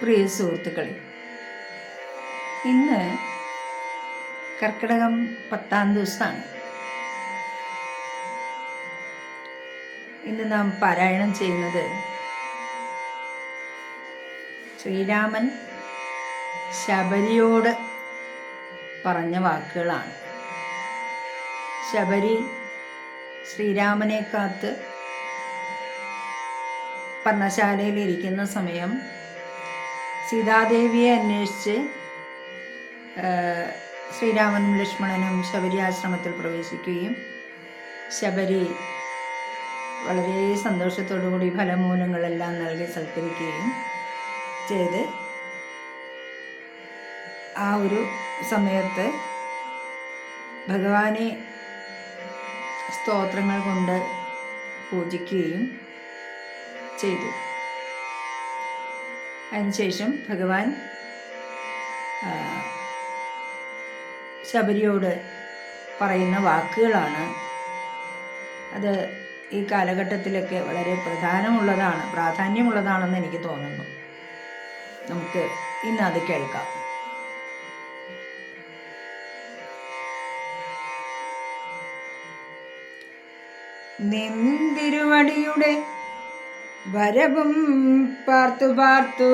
പ്രിയ സുഹൃത്തുക്കളെ ഇന്ന് കർക്കിടകം പത്താം ദിവസമാണ്. ഇന്ന് നാം പാരായണം ചെയ്യുന്നത് ശ്രീരാമൻ ശബരിയോട് പറഞ്ഞ വാക്കുകളാണ്. ശബരി ശ്രീരാമനെ കാത്ത് പർണശാലയിൽ ഇരിക്കുന്ന സമയം സീതാദേവിയെ അന്വേഷിച്ച് ശ്രീരാമനും ലക്ഷ്മണനും ശബരി ആശ്രമത്തിൽ പ്രവേശിക്കുകയും ശബരി വളരെ സന്തോഷത്തോടു കൂടി ഫലമൂലങ്ങളെല്ലാം നൽകി സൽക്കരിക്കുകയും ചെയ്ത് ആ ഒരു സമയത്ത് ഭഗവാനെ സ്തോത്രങ്ങൾ കൊണ്ട് പൂജിക്കുകയും ചെയ്തു. അതിനുശേഷം ഭഗവാൻ ശബരിയോട് പറയുന്ന വാക്കുകളാണ്. അത് ഈ കാലഘട്ടത്തിലൊക്കെ വളരെ പ്രധാനമുള്ളതാണ് പ്രാധാന്യമുള്ളതാണെന്ന് എനിക്ക് തോന്നുന്നു. നമുക്ക് ഇന്ന് അത് കേൾക്കാം. നിന്തിരുവടിയുടെ വരവും പാർത്തു പാർത്തു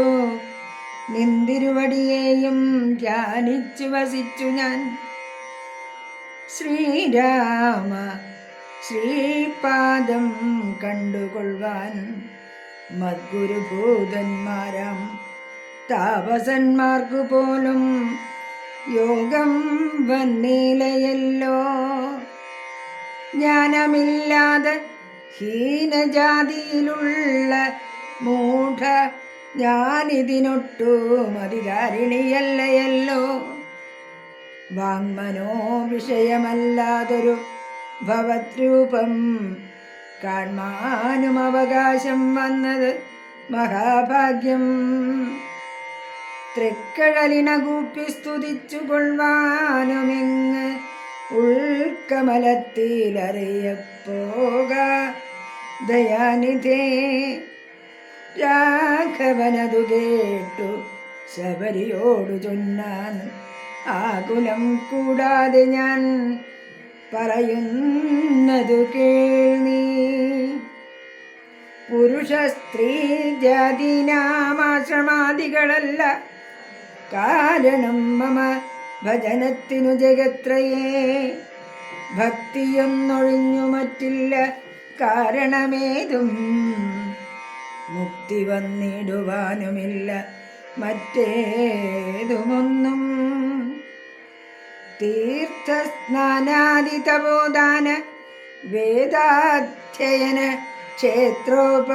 നിന്തിരുവടിയെയും ധ്യാനിച്ചു വസിച്ചു ഞാൻ. ശ്രീരാമ ശ്രീപാദം കണ്ടുകൊള്ളുവാൻ മദ്ഗുരുഭൂതന്മാരാം താപസന്മാർക്കു പോലും യോഗം വന്നിലയല്ലോ. ജ്ഞാനമില്ലാതെ ഹീനജാതിയിലുള്ള മൂഢ ഞാനിതിനൊട്ടും അധികാരിണിയല്ലയല്ലോ. വാങ്മനോ വിഷയമല്ലാതൊരു ഭവദ്രൂപം കാൺമാനും അവകാശം വന്നത് മഹാഭാഗ്യം. തൃക്കഴലിനകൂപ്പി സ്തുതിച്ചു കൊള്ളുവാനുമിങ്ങ് ഉൾക്കമലത്തിലറിയപ്പോക. ദയാനിധേ രാഘവനതു കേട്ടു ശബരിയോടു ചൊന്നാൻ ആകുലം കൂടാതെ ഞാൻ പറയുന്നതു കേൾനീ പുരുഷ സ്ത്രീ ജാതി നാമാശ്രമാദികളല്ല കാരണം മമ ഭജനത്തിനു ജഗത്രയേ. ഭക്തിയൊന്നൊഴിഞ്ഞു മറ്റില്ല കാരണമേതും മുക്തി വന്നിടുവാനുമില്ല മറ്റേതുമൊന്നും. തീർത്ഥസ്നാനാദിതബോധാന വേദാധ്യയന ക്ഷേത്രോപ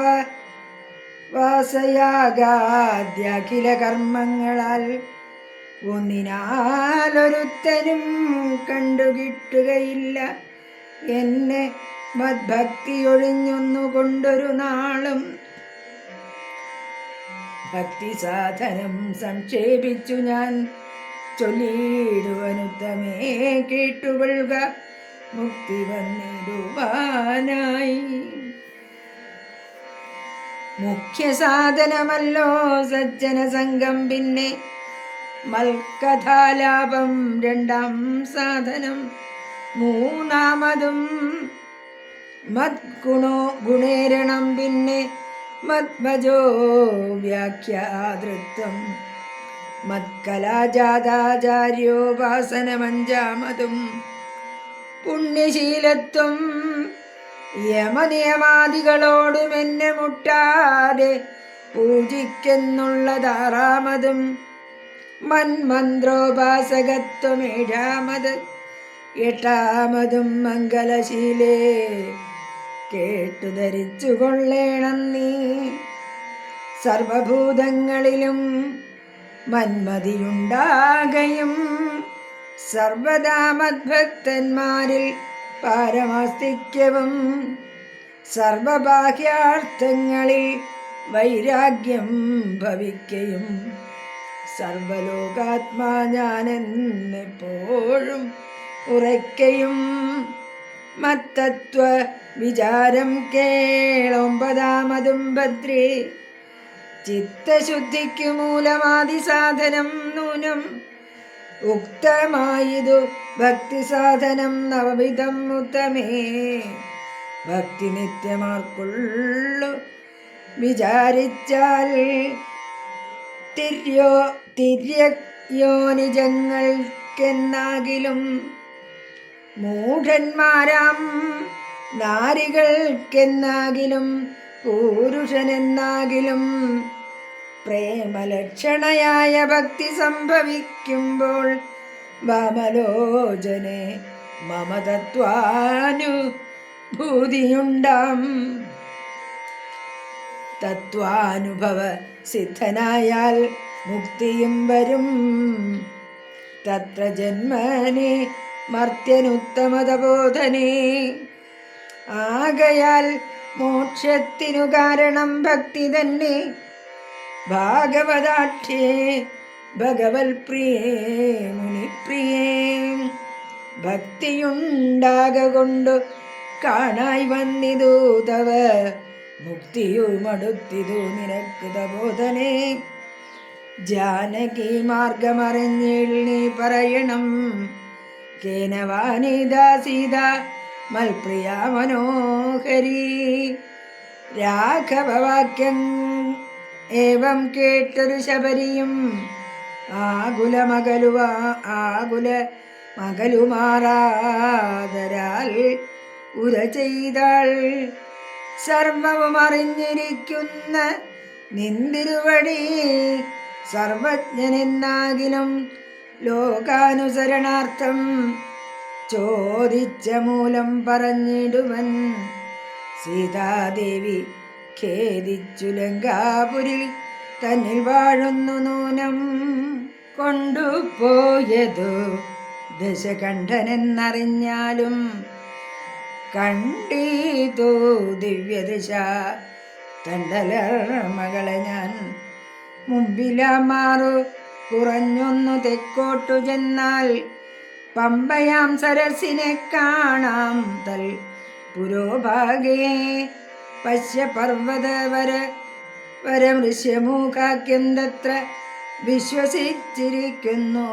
വാസയാഗാദ്യഖില കർമ്മങ്ങളാൽ ഒന്നിനാലൊരുത്തനും കണ്ടുകിട്ടുകയില്ല. എന്നെ മദ്ഭക്തി ഒഴിഞ്ഞൊന്നു കൊണ്ടൊരു നാളും ഭക്തി സാധനം സംക്ഷേപിച്ചു ഞാൻ. ചൊല്ലിയിടുവനുത്തമേ കേട്ടുകൊള്ളുക മുക്തി വന്നിടുവാനായി. മുഖ്യ സാധനമല്ലോ സജ്ജന സംഘം പിന്നെ മൽക്കഥാലാപം രണ്ടാം സാധനം. മൂന്നാമതും മദ്ഗുണോ ഗുണേരണം പിന്നെ മദ്ഭജോ വ്യാഖ്യാതൃത്വം. മത്കലാജാതാചാര്യോപാസനമഞ്ചാമതും പുണ്യശീലത്വം യമനിയമാദികളോടും എന്നെ മുട്ടാതെ പൂജിക്കെന്നുള്ളതാറാമതും മന്മന്ത്രോപാസകത്വം ഏഴാമത്. എട്ടാമതും മംഗലശീലേ. കേട്ടു ധരിച്ചു കൊള്ളേണം നീ. സർവഭൂതങ്ങളിലും മന്മതിയുണ്ടാകയും സർവദാമദ്ഭക്തന്മാരിൽ പാരമാസ്തിക്യവും സർവബാഹ്യാർത്ഥങ്ങളിൽ വൈരാഗ്യം ഭവിക്കയും സർവലോകാത്മാ ഞാനെന്നെപ്പോഴും ഉറയ്ക്കയും മത്തത്വ വിചാരം കേളൊമ്പതാമതും ഭദ്രേ. ചിത്തശുദ്ധിക്കു മൂലമാതിസാധനം നൂനം. ഉക്തമായതു ഭക്തിസാധനം നവവിധം ഉത്തമേ. ഭക്തി നിത്യമാർക്കുള്ളു വിചാരിച്ചാൽ തിര്യോ തിര്യയോനിജങ്ങൾക്കെന്നാകിലും മൂഢന്മാരാം. നാരികൾക്കെന്നാകിലും പുരുഷനെന്നാകിലും പ്രേമലക്ഷണയായ ഭക്തി സംഭവിക്കുമ്പോൾ വാമലോചനെ മമതത്വാനുഭൂതിയുണ്ടാം. തത്വാനുഭവ സിദ്ധനായാൽ മുക്തിയും വരും. തത്ര ജന്മനെ മർത്യനുത്തമതബോധനെ. ആകയാൽ മോക്ഷത്തിനു കാരണം ഭക്തി തന്നെ. ഭാഗവതാക്ഷ്യേ ഭഗവത്പ്രിയേ മുനിപ്രിയേ. ഭക്തിയുണ്ടാകൊണ്ടു കാണായി വന്നിതു തവ മുക്തിയുമടുത്തിതു നിനക്ക് തബോധനെ. ജാനകി മാർഗമറിഞ്ഞിൽ നീ പറയണം കേനവാനിതാ സീത മൽപ്രിയ മനോഹരി. രാഘവവാക്യം ഏവം കേട്ടൊരു ശബരിയും ആകുലമകലുവ ആകുല മകലുമാറാതരാൽ ഉര ചെയ്താൾ. സർവവും അറിഞ്ഞിരിക്കുന്ന നിന്തിരുവടി സർവജ്ഞനെന്നാകിലും ലോകാനുസരണാർത്ഥം ചോദിച്ച മൂലം പറഞ്ഞിടുവൻ സീതാദേവി ഖേദിച്ചു ലങ്കാപുരിൽ തന്നിൽ വാഴുന്നു നൂനം കൊണ്ടുപോയതു ദശകണ്ഠനെന്നറിഞ്ഞാലും കണ്ടീതു ദിവ്യദശ. തണ്ടലർ മകളെ ഞാൻ മുമ്പിലാമാറു കുറഞ്ഞൊന്നു തെക്കോട്ടു ചെന്നാൽ പമ്പയാം സരസിനെ കാണാം തൽ. പുരോഭാഗേ പശ്യപർവത വര വരമൃശ്യമൂഖാക്യം വിശ്വസിച്ചിരിക്കുന്നു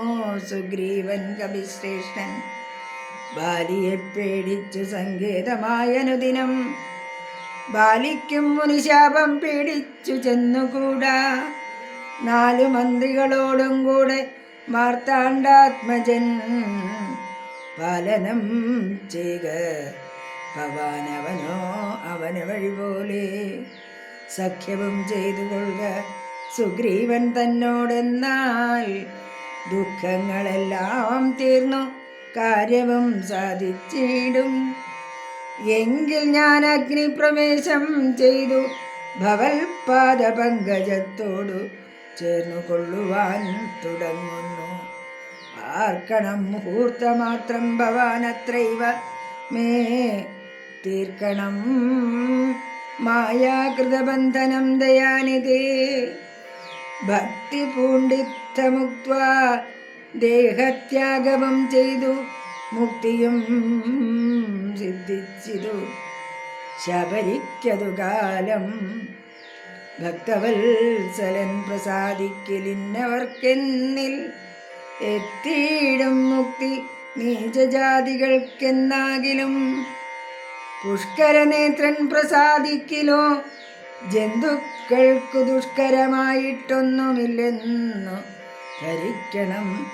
സുഗ്രീവൻ കവിശ്രേഷ്ഠൻ. ബാലിയെ പേടിച്ചു സങ്കേതമായനുദിനം ബാലിക്കും മുനിശാപം പേടിച്ചു ചെന്നുകൂടാ. നാലു മന്ത്രികളോടും കൂടെ മാർത്താണ്ഡാത്മജൻ പാലനം ചെയ്യുക ഭവാനവനോ അവന് വഴി പോലെ സഖ്യവും ചെയ്തു കൊള്ളുക. സുഗ്രീവൻ തന്നോടെന്നാൽ ദുഃഖങ്ങളെല്ലാം തീർന്നു. കാര്യവും സാധിച്ചിടും. എങ്കിൽ ഞാൻ അഗ്നിപ്രവേശം ചെയ്തു. ഭവൽപാദ പങ്കജത്തോടു ചേർന്നു കൊള്ളുവാൻ തുടങ്ങുന്നു. ആർക്കണം മുഹൂർത്തമാത്രം ഭവാനത്രൈവ മേ തീർക്കണം. മായാകൃതബന്ധനം ദയാനിധി ഭക്തി പൂണ്ടിത്തമുക്ത ദേഹത്യാഗമം ചെയ്തു മുക്തിയും സിദ്ധിച്ചിതു. ശബരിക്കതു കാലം ഭക്തവത്സലൻ പ്രസാദിക്കലിന്നവർക്കെന്നിൽ എത്തിയിടും മുക്തി നീചജാതികൾക്കെന്നാകിലും. പുഷ്കരനേത്രൻ പ്രസാദിക്കിലോ ജന്തുക്കൾക്കു ദുഷ്കരമായിട്ടൊന്നുമില്ലെന്നു ധരിക്കണം.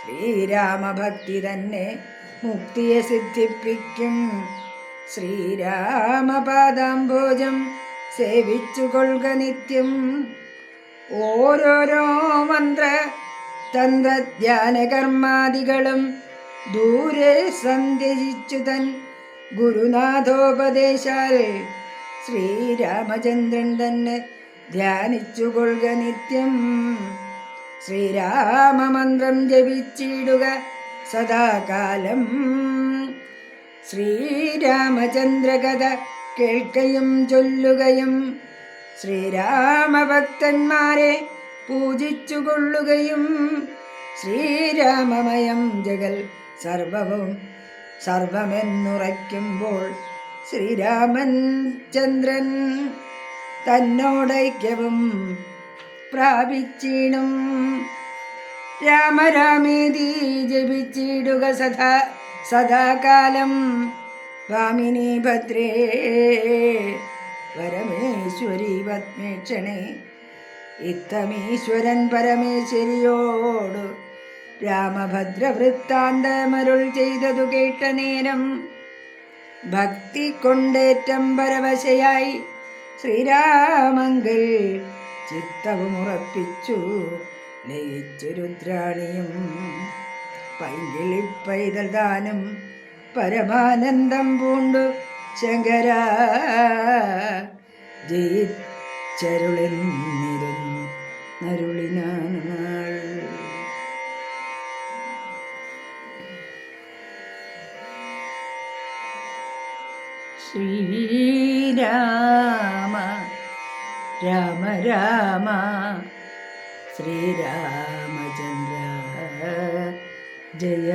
ശ്രീരാമഭക്തി തന്നെ മുക്തിയെ സിദ്ധിപ്പിക്കും. ശ്രീരാമപാദാംബോജം സേവിച്ചു കൊള്ളുക നിത്യം. ഓരോരോ മന്ത്ര തന്ത്രധ്യാന കർമാദികളും ദൂരെ സന്ധ്യജിച്ചു തൻ ഗുരുനാഥോപദേശാൽ ശ്രീരാമചന്ദ്രൻ തന്നെ ധ്യാനിച്ചു കൊള്ളുക നിത്യം. ശ്രീരാമമന്ത്രം ജപിച്ചിടുക സദാകാലം. ശ്രീരാമചന്ദ്രകഥ കേൾക്കയും ചൊല്ലുകയും ശ്രീരാമഭക്തന്മാരെ പൂജിച്ചുകൊള്ളുകയും ശ്രീരാമമയം ജഗൽ സർവവും സർവമെന്നുറയ്ക്കുമ്പോൾ ശ്രീരാമൻ ചന്ദ്രൻ തന്നോടൈക്യവും പ്രാപിച്ചിടും. രാമരാമേതി ജപിച്ചിടുക സദാ സദാകാലം വാമിനി ഭദ്രേ പരമേശ്വരി പത്മേക്ഷണേ ഇത്തമീശ്വരൻ പരമേശ്വരിയോട് രാമഭദ്രവൃത്താന്തമരുൾ ചെയ്തതു കേട്ട നേരം ഭക്തി കൊണ്ടേറ്റം പരവശയായി ശ്രീരാമങ്കൽ ചിത്തവും ഉറപ്പിച്ചു ലയിച്ചു രുദ്രാണിയും പൈങ്കിളി പൈതൽ ദാനം പരമാനന്ദം പൂണ്ടു ശങ്കര. ജയിച്ചരുളിന്നിരുന്നു നരുളിനാൾ ശ്രീരാമ രാമ രാമ ശ്രീരാമചന്ദ്ര ജയ.